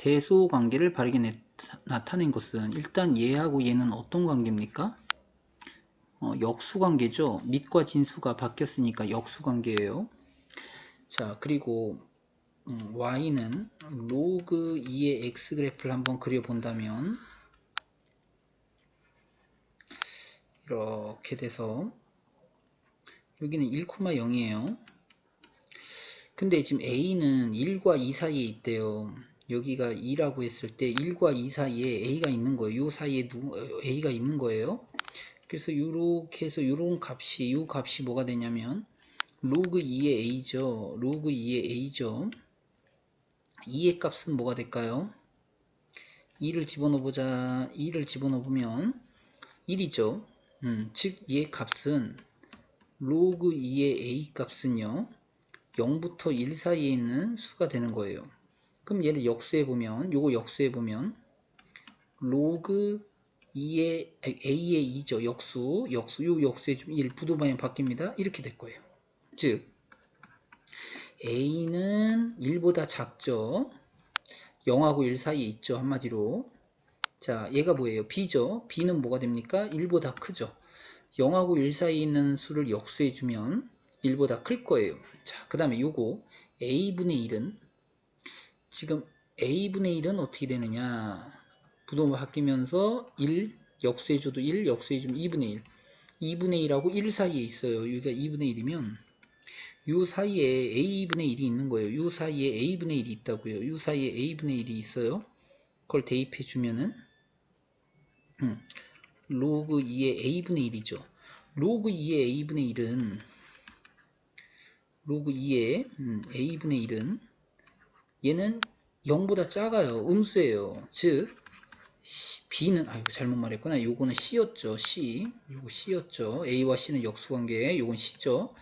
대소 관계를 바르게 내- 나타낸 것은 일단 얘하고 얘는 어떤 관계입니까? 어, 역수 관계죠. 밑과 진수가 바뀌었으니까 역수 관계예요. 자, 그리고 음, y는 로그 2의 x 그래프를 한번 그려본다면 이렇게 돼서 여기는 1,0이에요. 근데 지금 a는 1과 2 사이에 있대요. 여기가 2라고 했을 때 1과 2 사이에 a가 있는 거예요. 요 사이에 누, a가 있는 거예요. 그래서 이렇게 해서 이런 값이 이 값이 뭐가 되냐면 로그 2의 a죠. 로그 2의 a죠. 2의 값은 뭐가 될까요? 2를 집어넣어 보자. 2를 집어넣으면 1이죠. 음, 즉 2의 값은 로그 2의 a 값은요. 0부터 1 사이에 있는 수가 되는 거예요. 그럼 얘를 역수해 보면 요거 역수해 보면 로그 2의 a의 2죠. 역수. 역수. 요 역수해 주면 1 부도 방향 바뀝니다. 이렇게 될 거예요. 즉 a는 1보다 작죠. 0하고 1 사이에 있죠. 한마디로. 자, 얘가 뭐예요? b죠. b는 뭐가 됩니까? 1보다 크죠. 0하고 1 사이에 있는 수를 역수해 주면 1보다 클 거예요. 자, 그 다음에 요거 a분의 1은 지금 a분의 1은 어떻게 되느냐? 부동이 바뀌면서 1 역수해줘도 1 역수해주면 2분의 1 2분의 1하고 1 사이에 있어요. 여기가 2분의 1이면 요 사이에 a분의 1이 있는 거예요. 요 사이에 a분의 1이 있다고요. 요 사이에 a분의 1이 있어요. 그걸 대입해 주면은 음, 로그 2의 a분의 1이죠. 로그 2의 a분의 1은 로그 2의 음, a분의 1은 얘는 0보다 작아요. 음수예요. 즉 C, B는 아 이거 잘못 말했구나. 요거는 C였죠. C. 요거 C였죠. A와 C는 역수관계. 요건 C죠.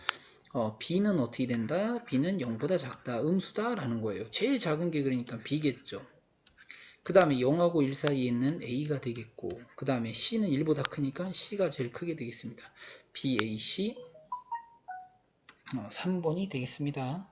어, B는 어떻게 된다? B는 0보다 작다. 음수다 라는 거예요. 제일 작은 게 그러니까 B겠죠. 그 다음에 0하고 1 사이에 있는 A가 되겠고 그 다음에 C는 1보다 크니까 C가 제일 크게 되겠습니다. BAC 어, 3번이 되겠습니다.